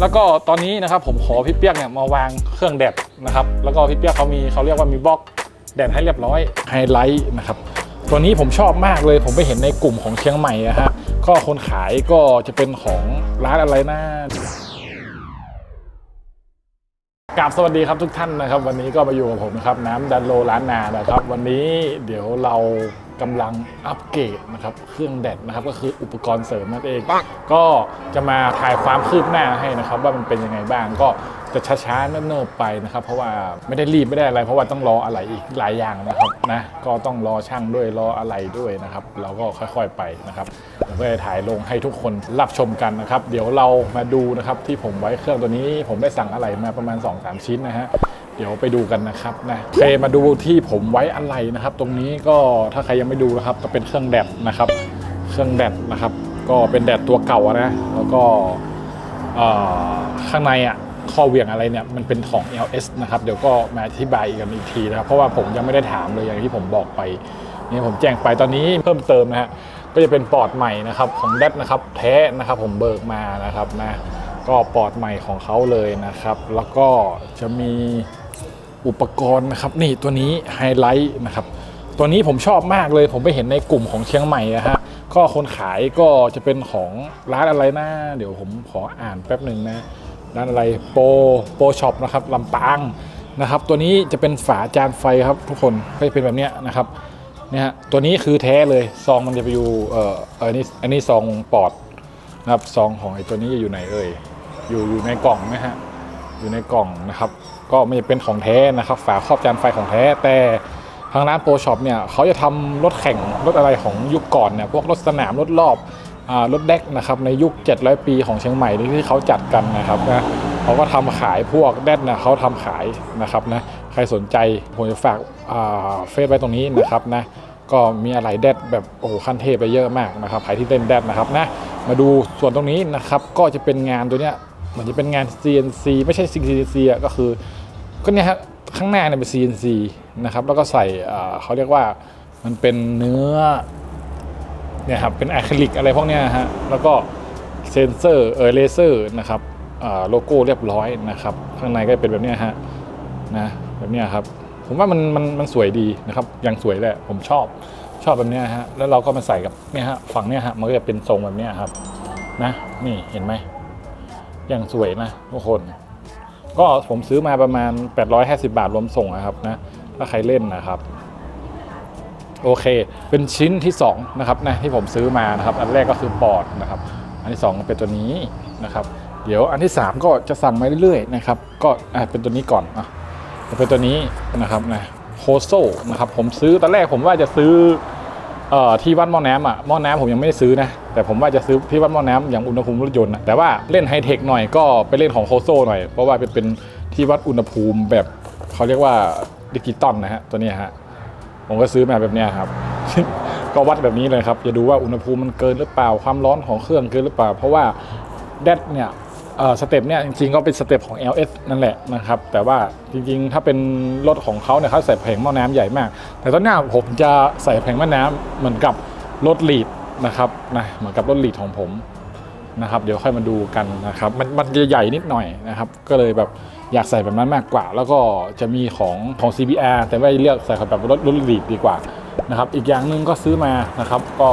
แล้วก็ตอนนี้นะครับผมขอพี่เปียกเนี่ยมาวางเครื่องแดดนะครับ แล้วก็พี่เปียกเขามีเขาเรียกว่ามีบล็อกแดดให้เรียบร้อยไฮไลท์นะครับตัวนี้ผมชอบมากเลย ผมไปเห็นในกลุ่มของเชียงใหม่อะฮะก็คนขายก็จะเป็นของร้านอะไรนะกราบสวัสดีครับทุกท่านนะครับ วันนี้ก็มาอยู่กับผมนะครับน้ำดันโลร้านนานะครับ วันนี้เดี๋ยวเรา กำลังอัปเกรดนะครับเครื่องแดดนะครับก็คืออุปกรณ์เสริมนั่นเอง ก็จะมาถ่ายความคืบหน้าให้นะครับว่ามันเป็นยังไงบ้างก็จะช้าๆเนิ่บๆไปนะครับ เพราะว่าไม่ได้รีบไม่ได้อะไร เพราะว่าต้องรออะไรอีกหลายอย่างนะครับนะก็ต้องรอช่างด้วยรออะไรด้วยนะครับ เราก็ค่อยๆไปนะครับผมก็จะถ่ายลงให้ทุกคนรับชมกันนะครับ เดี๋ยวเรามาดูนะครับที่ผมไว้เครื่องตัวนี้ผมได้สั่งอะไรมาประมาณ 2-3 ชิ้นนะฮะ เดี๋ยวไปดูกันนะครับนะโอเคมาดูที่ผมไว้อะไรนะครับ ตรงนี้ก็ถ้าใครยังไม่ดูนะครับ ก็เป็นเครื่องแดดนะครับ เครื่องแดดนะครับ ก็เป็นแดดตัวเก่านะแล้วก็ข้างในอะข้อเหวี่ยงอะไรเนี่ยมันเป็นของ LS นะครับ เดี๋ยวก็มาอธิบายกันอีกทีนะครับ เพราะว่าผมยังไม่ได้ถามเลยอย่างที่ผมบอกไปนี่ผมแจ้งไปตอนนี้เพิ่มเติมนะฮะก็จะเป็นปอร์ตใหม่นะครับของแดดนะครับแท้นะครับผมเบิกมานะครับนะก็ปอร์ตใหม่ของเขาเลยนะครับ แล้วก็จะมี อุปกรณ์นะครับ นี่ตัวนี้ไฮไลท์นะครับ ตัวนี้ผมชอบมากเลย ผมไปเห็นในกลุ่มของเชียงใหม่อะฮะก็คนขายก็จะเป็นของร้านอะไรนะเดี๋ยวผมขออ่านแป๊บหนึ่งนะร้านอะไรโปโปช็อปนะครับลำปางนะครับ ตัวนี้จะเป็นฝาจานไฟครับทุกคนก็จะเป็นแบบเนี้ยนะครับเนี่ยตัวนี้คือแท้เลยซองมันจะไปอยู่เอ่อออนี่อันนี้ซองปอดนะครับซองของไอ้ตัวนี้อยู่ไหนเอ่ยอยู่อยู่ในกล่องนะฮะ อยู่ในกล่องนะครับ ก็ไม่เป็นของแท้นะครับ ฝาครอบจานไฟของแท้ แต่ทางร้านโปรช็อปเนี่ยเขาจะทำรถแข่งรถอะไรของยุคก่อนเนี่ยพวกรถสนามรถรอบรถแดกนะครับในยุค 700 ปีของเชียงใหม่ที่เขาจัดกันนะครับนะเขาก็ทำขายพวกแดดนะเขาทำขายนะครับนะใครสนใจผมจะฝากเฟซไว้ตรงนี้นะครับนะก็มีอะไรแดดแบบโอ้โหขั้นเทพไปเยอะมากนะครับใครที่เล่นแดดนะครับนะมาดูส่วนตรงนี้นะครับก็จะเป็นงานตัวเนี้ย มือนจะเป็นงาน CNC ไม่ใช่ CNC อะก็คือก็เนี่ยฮะข้างหน้าเนี่ยเป็น CNC นะครับแล้วก็ใส่เขาเรียกว่ามันเป็นเนื้อเนี่ยครับเป็นอะคริลิกอะไรพวกเนี้ยฮะแล้วก็เซนเซอร์เออเลเซอร์นะครับโลโก้เรียบร้อยนะครับข้างในก็เป็นแบบเนี้ยฮะนะแบบเนี้ยครับผมว่ามันมันมันสวยดีนะครับยังสวยแหละผมชอบชอบแบบเนี้ยฮะแล้วเราก็มาใส่กับเนี่ยฮะฝั่งเนี้ยฮะมันก็จะเป็นทรงแบบเนี้ยครับนะนี่เห็นไหม อยังสวยนะทุกคน ก็ผมซื้อมาประมาณ 850 บาทรวมส่งนะครับนะถ้าใครเล่นนะครับโอเค เป็นชิ้นที่2นะครับนะที่ผมซื้อมานะครับ อันแรกก็คือปอดนะครับ อันที่ 2 เป็นตัวนี้นะครับ เดี๋ยวอันที่ 3 ก็จะสั่งมาเรื่อยๆนะครับ ก็อะเป็นตัวนี้ก่อนอะเป็นตัวนี้นะครับนะโคโซนะครับ ผมซื้อตอนแรกผมว่าจะซื้อ เอ่อที่วัดหม้อน้ำอะหม้อน้ำผมยังไม่ได้ซื้อนะ แต่ผมว่าจะซื้อที่วัดหม้อน้ำอย่างอุณหภูมิรถยนต์นะแต่ว่าเล่นไฮเทคหน่อยก็ไปเล่นของโคโซหน่อย เพราะว่าเป็นเป็นที่วัดอุณหภูมิแบบเขาเรียกว่าดิจิตอลนะฮะตัวนี้ฮะผมก็ซื้อมาแบบเนี้ยครับ ก็วัดแบบนี้เลยครับจะดูว่าอุณหภูมิมันเกินหรือเปล่าความร้อนของเครื่องเกินหรือเปล่า เพราะว่าแดดเนี่ย สเต็ปเนี่ยจริงๆก็เป็นสเต็ปของ LS นั่นแหละนะครับแต่ว่าจริงๆ ถ้าเป็นรถของเขาเนี่ยเขาใส่แผงหม้อน้ำใหญ่มาก แต่ตอนนี้ผมจะใส่แผงหม้อน้ำเหมือนกับรถลีดนะครับนะเหมือนกับรถลีดของผมนะครับเดี๋ยวค่อยมาดูกันนะครับมันมันจะใหญ่นิดหน่อยนะครับก็เลยแบบอยากใส่แบบนั้นมากกว่า แล้วก็จะมีของของ CBR แต่ว่าเลือกใส่แบบรถรถลีดดีกว่านะครับอีกอย่างหนึ่งก็ซื้อมานะครับก็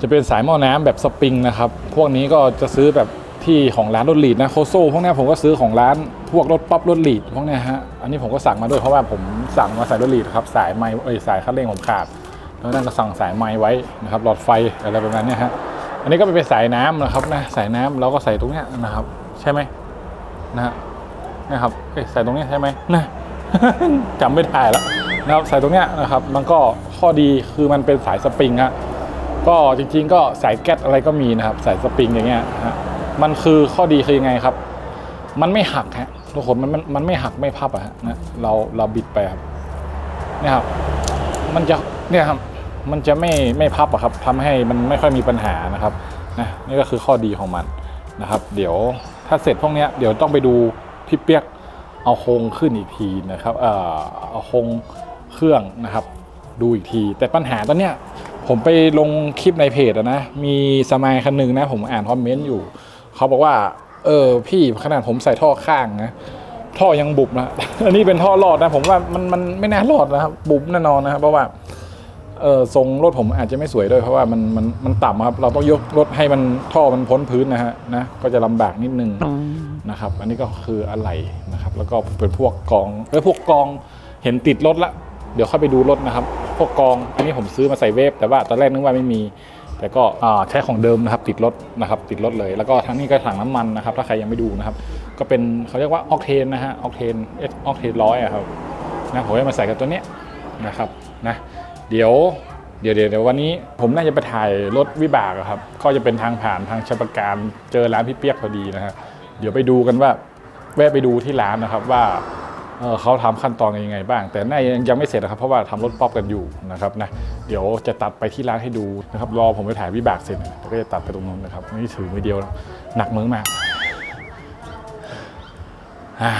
จะเป็นสายหม้อน้ำแบบสปริงนะครับ พวกนี้ก็จะซื้อแบบ ที่ของร้านรถลีดนะโคโซพวกนี้ผมก็ซื้อของร้านพวกรถป๊อปรถลีดพวกนี้ฮะอันนี้ผมก็สั่งมาด้วยเพราะว่าผมสั่งมาใส่รถลีดครับสายไม้เอ้ยสายคันเร่งผมขาดแล้วนั่นก็สั่งสายไม้ไว้นะครับหลอดไฟอะไรประมาณนี้ฮะอันนี้ก็เป็นสายน้ำนะครับนะสายน้ำเราก็ใส่ตรงนี้นะครับ ใช่ไหมนะฮะนะครับเอ้ใส่ตรงนี้ใช่ไหมนะจำไม่ได้แล้วนะครับใส่ตรงเนี้ยนะครับมันก็ข้อดีคือมันเป็นสายสปริงฮะก็จริงๆก็สายแก๊สอะไรก็มีนะครับสายสปริงอย่างเงี้ยฮะ มันคือข้อดีคือยังไงครับ มันไม่หักฮะทุกคนมันมันมันไม่หักไม่พับอะฮะนะเราเราบิดไปครับเนี่ยครับ มันจะเนี่ยครับ มันจะไม่ไม่พับอะครับทำให้มันไม่ค่อยมีปัญหานะครับนะนี่ก็คือข้อดีของมันนะครับ เดี๋ยวถ้าเสร็จพวกเนี้ยเดี๋ยวต้องไปดูพี่เปียกเอาโครงขึ้นอีกทีนะครับเอ่อเอาโครงเครื่องนะครับ ดูอีกที แต่ปัญหาตอนเนี้ยผมไปลงคลิปในเพจอะนะ มีสมัยคันหนึ่งนะ ผมอ่านคอมเมนต์อยู่ เขาบอกว่า เออพี่ขนาดผมใส่ท่อข้างนะท่อยังบุบนะ อันนี้เป็นท่อรอดนะ ผมว่ามันมันไม่น่ารอดนะครับบุบแน่นอนนะครับเพราะว่าเออทรงรถผมอาจจะไม่สวยด้วยเพราะว่ามันมันมันต่ำครับ เราต้องยกรถให้มันท่อมันพ้นพื้นนะฮะนะก็จะลำบากนิดนึงนะครับ อันนี้ก็คืออะไรนะครับ แล้วก็เป็นพวกกองเอ้ยพวกกองเห็นติดรถละ เดี๋ยวค่อยไปดูรถนะครับ พวกกองอันนี้ผมซื้อมาใส่เวฟแต่ว่าตอนแรกนึกว่าไม่มี แต่ก็ใช้ของเดิมนะครับติดรถนะครับติดรถเลย แล้วก็ทั้งนี้ก็ถังน้ำมันนะครับถ้าใครยังไม่ดูนะครับก็เป็นเขาเรียกว่าออกเทนนะฮะออกเทนเอสออกเทนร้อยอะครับนะผมจะมาใส่กับตัวเนี้ยนะครับนะเดี๋ยวเดี๋ยวเดี๋ยววันนี้ผมน่าจะไปถ่ายรถวิบากอะครับ ก็จะเป็นทางผ่านทางชัปการเจอร้านพี่เปียกพอดีนะฮะเดี๋ยวไปดูกันว่าแวะไปดูที่ร้านนะครับว่า เอ่อเขาทำขั้นตอนยังไงบ้าง แต่น่ายังยังไม่เสร็จนะครับเพราะว่าทำรถป๊อปกันอยู่นะครับนะเดี๋ยวจะตัดไปที่ร้านให้ดูนะครับรอผมไปถ่ายวิบากเสร็จแล้วก็จะตัดไปตรงนู้นนะครับนี่ถือมือเดียวนะหนักมือมากอ่า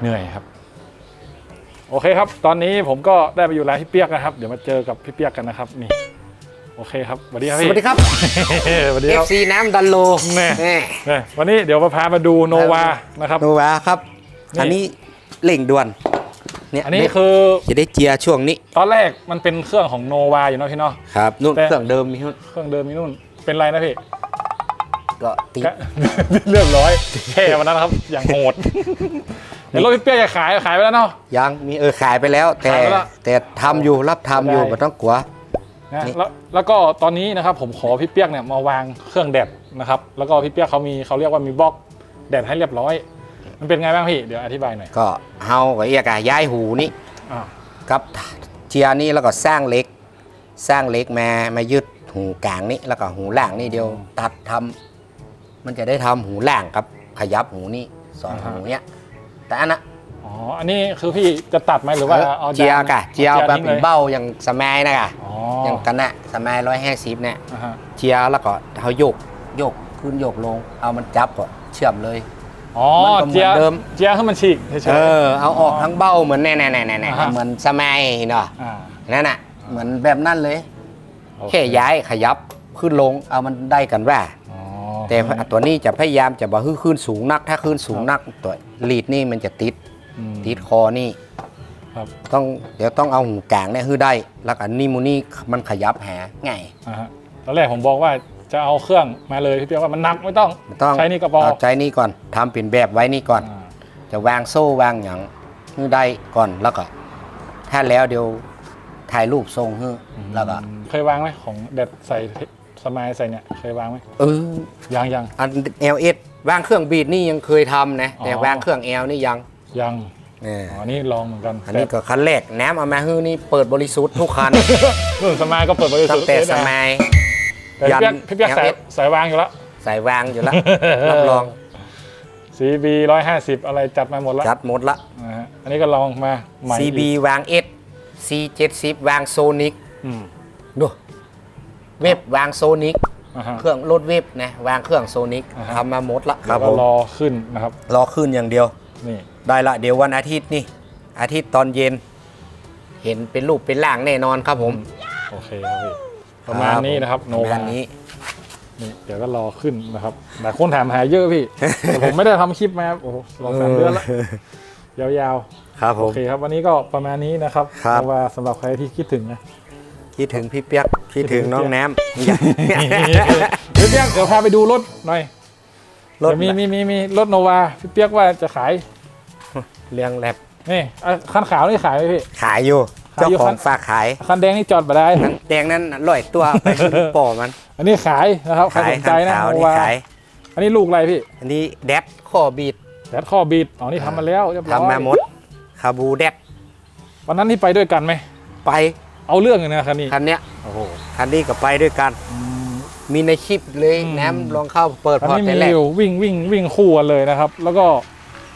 เหนื่อยครับ โอเคครับ ตอนนี้ผมก็ได้ไปอยู่ร้านพี่เปียกนะครับ เดี๋ยวมาเจอกับพี่เปียกกันนะครับนี่โอเคครับสวัสดีครับสพี่วัสดีครับสวัสดีครับ FC น้ำดันโลแน่แน่เนี่ยวันนี้เดี๋ยวมาพามาดูโนวานะครับโนวาครับนี่อันนี้ เร่งด่วนเนี่ยอันนี้เด็กคือ จะได้เจียร์ช่วงนี้ ตอนแรกมันเป็นเครื่องของโนวาอยู่เนาะพี่เนาะครับนู่นแต่เครื่องเดิมมีนู่นเครื่องเดิมมีนู่น เป็นไรนะพี่ก็ติดก็เรียบร้อยแค่วันนั้นนะครับ อย่างโหดเดี๋ยวรถพี่เปี้ยจะขายขายไปแล้วเนาะยังมีเออขายไปแล้ว แต่ขายไปแล้วแต่ทำอยู่รับทำอยู่ได้ไม่ต้องกลัวนะนี่แล้วแล้วก็ตอนนี้นะครับผมขอพี่เปียกเนี่ยมาวางเครื่องแดดนะครับ แล้วก็พี่เปียกเขามีเขาเรียกว่ามีบล็อกแดดให้เรียบร้อย มันเป็นไงบ้างพี่ เดี๋ยวอธิบายหน่อยก็เฮากับเอียกอะย้ายหูนี่อ่ากับเจียร์นี่แล้วก็สร้างเหล็ก สร้างเหล็กมามายึดหูกลางนี่แล้วก็หูล่างนี่เดียวตัดทำมันจะได้ทำหูล่างกับ ขยับหูนี่สองหูเนี้ยแต่อันน่ะอ๋อ อันนี้คือพี่จะตัดไหมหรือว่าเอาเจียกะเจียอาแบบทิ้งเป็นลยเบ้าอย่างสมัยนะกะอ๋ออย่างกันนะสมัยร้อยห้าสิบเนี่ย อ่าฮะเจียแล้วก็เขาโยกโยกขึ้นโยกลง เอามันจับก็เชื่อมเลย อ๋อมันก็เหมือนเจียเดิม เจียให้มันฉีกเฉยๆ เออเอาออกทั้งเบ้าเหมือนแน่แน่แน่แน่แน่อ่าฮะเหมือนสมัยเนาะอ่านั่นน่ะเหมือนแบบนั้นเลย โอเแค่ย้ายขยับขึ้นลงเอามันได้กันว่า อ๋อแต่ตัวนี้จะพยายามจะบ่ให้ขึ้นสูงนัก ถ้าขึ้นสูงนักตัวลีดนี่มันจะติดอืม ติดคอนี่ ครับต้องเดี๋ยวต้องเอาหูกลางเนี่ยให้ได้ แล้วก็นี่มูนี่มันขยับหาง่ายอ่าฮะตอนแรกผมบอกว่า จะเอาเครื่องมาเลยพี่เปียกว่ามันหนักไม่ต้องไม่ต้องใช้นี่ก็พอเอาใจนี่ก่อนทำเป็นแบบไว้นี่ก่อน อ่าจะวางโซ่วางอย่างให้ได้ก่อนแล้วก็ ถ้าแล้วเดี๋ยวถ่ายรูปทรงให้แล้วก็ เคยวางไหมของเด็ดใส่สมายใส่เนี่ยเคยวางไหมเออ ยังยัง อัน LS วางเครื่องบีดนี่ยังเคยทำนะแต่อ๋อ วางเครื่อง L นี่ยังยังเอออ๋อนี่ลองเหมือนกันอันนี้ก็คันแรกแหนมเอามาฮื้อนี่เปิดบริสุทธิ์ทุกคันรุ่นสมายก็เปิดบริตั้สุทงธิ์แต่เอสสนะมัย แต่พี่เปียกยันพี่เปียกใส่ LS ใส่วางอยู่แล้ว ใส่วางอยู่แล้ว รับรอง CB ร้อยห้าสิบอะไรจัดมาหมดแล้วจัดหมดละ นะฮะอันนี้ก็ลองมาใหม่ CB อีกวาง S C70 วางโซนิกอืมดูเว็บวางโซนิกอ่าฮะ เครื่องรถเว็บนะวางเครื่องโซนิกอ่าฮะ ทำมาหมดละแล้วก็รอขึ้นนะครับ รอขึ้นอย่างเดียว นี่ ได้ละเดี๋ยววันอาทิตย์นี่ อาทิตย์ตอนเย็น เห็นเป็นรูปเป็นร่างแน่นอนครับผม โอเคครับพี่ ประมาณนี้นะครับโนประวามาณนี้นี่เดี๋ยวก็รอขึ้นนะครับหลายคนถามหาเยอะพี่ แต่ผมไม่ได้ทำคลิปมาโอ้โหสองสามเดือนแล้วยาวครับๆผโอมเคครับ วันนี้ก็ประมาณนี้นะครับครับเพราะว่าสำหรับใครที่คิดถึงนะ คิดถึงพี่เปียก คิดถึงน้องแหนมเดี๋ยวเปียกเดี๋ยวพาไปดูรถหน่อย รถเดี๋ยวมีมีมีมีรถโนวาพี่เปียกว่าจะขาย เรียงแลบนี่อะคันขาวนี่ขายไหมพี่ ขายอยู่ขายอยู่ เจ้าขอคังนฝากขายคันแดงนี่จอดมาได้นั้นแดงนั้นลอยตัวไปป่อมัน อันนี้ขายนะครับใครขายสนใจนะขาวโนนี่วาขายอันนี้ลูกอะไรพี่ อันนี้แดดข้อบีดแดดข้อบีดอ๋อนี่ทำมาแล้วเรียบร้อยทำมาหมดคาบูแดดวันนั้นที่ไปด้วยกันไหมไปเอาเรื่องเลยนะคันนี้คันเนี้ยโอ้โหคันนี้ก็ไปด้วยกัน มีในคลิปเลยอืมแหนมลองเข้าเปิดคันพอร์ตนี้ไปมีแรกอยู่วิ่งวิ่งวิ่งคู่กันเลยนะครับ แล้วก็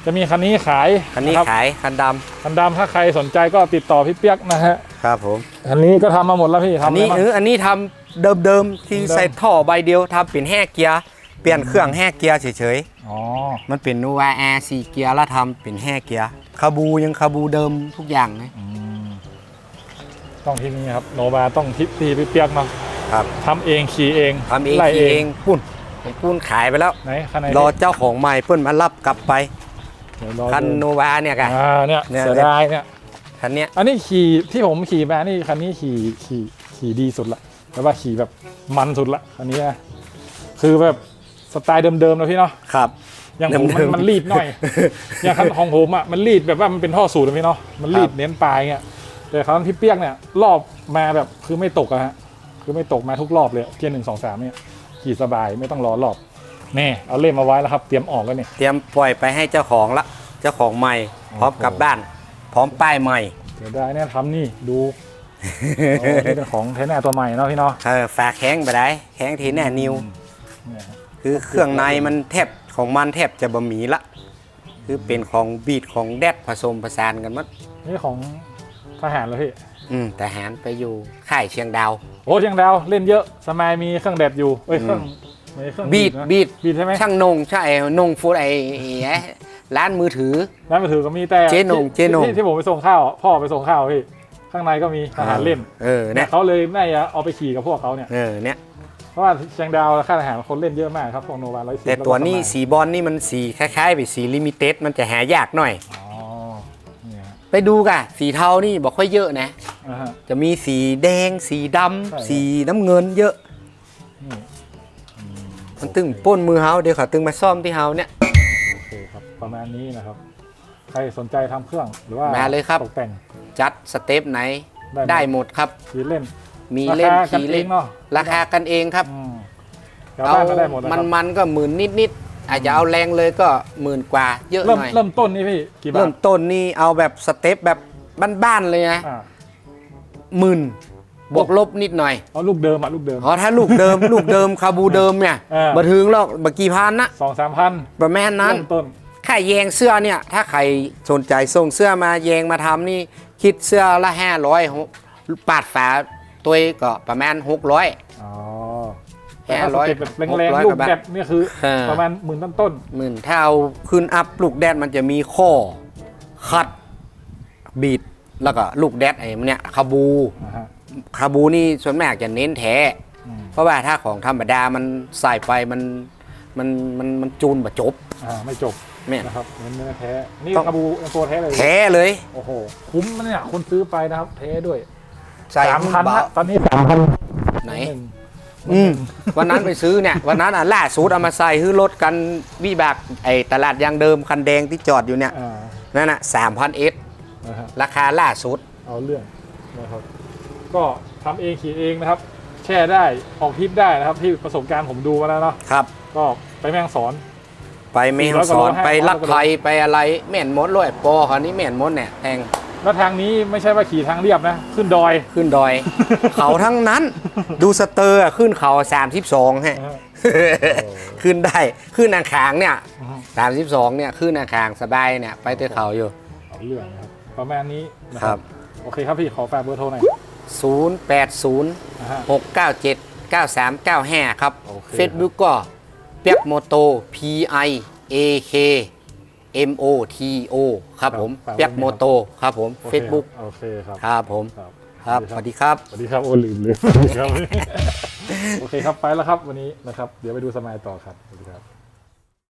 จะมีคันนี้ขายคันนี้ะรับขายคันดคันดำถ้าใครสนใจก็ติดต่อพี่เปียกนะฮะำครับผมคันนี้ก็ทำมาหมดแล้วพี่อันทำนี้อะไรเอบ้าง ออันนี้ทำเดิมๆที่เดิม ใส่ท่อใบเดียวทำเป็นแห้เกียร์เปลี่ยนเครื่องแห้เกียร์เฉยอ๋อๆมันเป็นนูวาแอร์สี่เกียร์แล้วทำเป็นแห้เกียร์คาบูยังคาบูเดิมทุกอย่างเลย อืมต้องที่นี่ครับโนบาต้องทิปทีพี่เปียกเนาะครับ ทำเองขี่เองทำเองไล่ขี่เองปุ่นไอ้ปุ้นขายไปแล้ว ไหนคันไหนรอเจ้าของใหม่เพิ่นมารับกลับไป เดี๋ยวรอคันดูโนวาเนี่ยกะอ่าเนี่ยเนี่ย เสียดายเนี่ย คันเนี้ยอันนี้ขี่ที่ผมขี่มานี่คันนี้ขี่ขี่ขี่ดีสุดละแต่ว่าขี่แบบมันสุดละคันนี้นะคือแบบสไตล์เดิมๆนะพี่เนาะครับ อย่างผมมันเดิมๆ มันรีดหน่อย อย่างคันของผมอะมันรีดแบบว่ามันเป็นท่อสูตรนะพี่เนาะมันรีดครับเน้นปลายเงี้ยแต่ครั้งที่เปียกเนี่ยรอบมาแบบคือไม่ตกอะฮะคือไม่ตกมาทุกรอบเลยเกียร์หนึ่งสองสามเนี่ยขี่สบายไม่ต้องรอรอบ นี่เอาเล่มมาไว้แล้วครับ เตรียมออกแล้วนี่เตรียมปล่อยไปให้เจ้าของละเจ้าของใหม่พร้อมกลับบ้าน พร้อมป้ายใหม่เดี๋ยวได้เนี่ยทำนี่ดูโอ้นี่เป็นของแท้แน่ตัวใหม่เนาะพี่เนาะเออฝากแข้งไปได้แข้งทีแน่นิว เนี่ยฮะคือเครื่องในมันแทบของมันแทบจะบะหมี่ละ คือเป็นของบีดของแดดผสมผสานกันหมัดนี่ของทหารแล้วพี่ อืมแต่หารไปอยู่ค่ายเชียงดาว โอ้เชียงดาวเล่นเยอะ สมัยมีเครื่องแดดอยู่เอ้ยเครื่อง ไม่ใช่เครื่องบีดนะบีดบีดใช่ไหมช่างนงใช่นงฟูดไอ้ไอ้ร้านมือถือ ร้านมือถือก็มีแต่เจ๊หน่งที่เจ๊หน่ง ที่ที่ผมไปส่งข้าวพ่อไปส่งข้าวพี่ข้างในก็มีทหารเล่นเออเนี่เนี่ยยเขาเลยน่าจะเอาไปขี่กับพวกเขาเนี่ยเออเนี่ยเพราะว่าเชียงดาวค่ายทหารคนเล่นเยอะมากครับพวกโนวาร้อยสิบแต่ตัวนี้สีบอลนี่มันสีคล้ายๆไปสีลิมิเต็ดมันจะหายากหน่อย อ๋อเนี่ยฮะไปดูกะสีเทานี่บอกค่อยเยอะนะ อ่าฮะ จะมีสีแดง สีดำใช่สีน้ำเงินเยอะ นี่อื มมันตึงป้นมือเฮาเดี๋ยวเขาตึงมาซ่อมที่เฮาเนี่ย โอเคครับประมาณนี้นะครับ ใครสนใจทำเครื่องหรือว่ามาเลยครับ ตกแต่ง จัดสเต็ปไหนได้ได้หมดครับขี่เล่น มีเล่นราคากันขี่เอเล่งนเนาะราคากันเองครับ อืมแถวเอาบ้านก็ได้หมดนะคมัรันบมันก็หมื่นนิดๆอาจจะเอาแรงเลยก็หมื่นกว่าเยอะเริ่มหน่อย เริ่มต้นนี่พี่กี่บาเริ่ทมต้นนี่เอาแบบสเต็ปแบบบ้านๆเลยนะอ่าหมื่น บวกลบนิดหน่อยเอาลูกเดิมอะลูกเดิม อ๋อถ้าลูกเดิม ลูกเดิมคาบูเดิมเนี่ยเออ มาถึงหรอกบกี่พันนะสองสามพันประมาณนั้น เริ่มต้น ค่าแยงเสื้อเนี่ย ถ้าใครสนใจส่งเสื้อมาแยงมาทำนี่ คิดเสื้อละห้าร้อยปาดฝาตัวก็ประมาณหกร้อย อ๋อแต่ถ้าส500เต็ปแบบแรง600ๆลูกกว่าบาทแดดเนี่ยคือ เออ ประมาณหมื่นต้นหมื่นถ้าเอาขึ้นอัพลูกแดดมันจะมีข้อคัดบีดแล้วก็ลูกแดดไอ้เนี่ยคาบู ๆนะฮะ คาบูนี่ส่วนมากจะเน้นแท้อืมเพราะว่าถ้าของธรรมดามันใส่ไปมันมันมันมันจูนบ่จบอ่าไม่จบแม่นนะครับเน้นเนื้อแท้ นี่ต้องกระบูตัวแท้เลย แท้เลยโอ้โห คุ้มนะเนี่ยคนซื้อไปนะครับ แท้ด้วยใส่สามมันพันเบาตอนนี้สามพันไหนนึ่งอืมวันนั้นไปซื้อเนี่ย วันนั้นอะล่าสุดเอามาใส่ฮื้อรถกันวิบากไอ้ตลาดยางเดิมคันแดงที่จอดอยู่เนี่ยอ่านั่นน่ะสามพันเอสนะฮะราคาล่าสุดเอาเรื่องนะครับ ก็ทำเองขี่เองนะครับ แช่ได้ออกทริปได้นะครับ ที่ประสบการณ์ผมดูมาแล้วเนาะครับ ก็ไปแม่งสอน ไปเมฮสอนไปลักไทยไปอะไรแม่นมดเลยปอคันนี้แม่นมดเนี่ยแทงแล้วทางนี้ไม่ใช่ว่าขี่ทางเรียบนะ ขึ้นดอยขึ้นดอย เขาทั้งนั้นดูสเตอร์อะขึ้นเขา 32ฮะนะฮะขึ้นได้ขึ้นนางขางเนี่ยอืม32เนี่ยขึ้นนางขางสบายเนี่ยไปเตอเขาอยู่เอาเรื่องนะครับประมาณนี้นะคครัรับบโอเคครับพี่ขอฝากเบอร์โทรหน่อย 080นะฮะ697 9395 ครับ โอเค Facebook ก็เปียกโมโต P I A K M O T O ครับผมครับ เปียกโมโตครับผม โอเค Facebook โอเคครับ ครับผม ครับครับ สวัสดีครับ สวัสดีครับโอ้ลืมลืมสวัสดีครับ โอเคครับไปแล้วครับวันนี้นะครับ เดี๋ยวไปดูสมายต่อครับสวัสดีครับ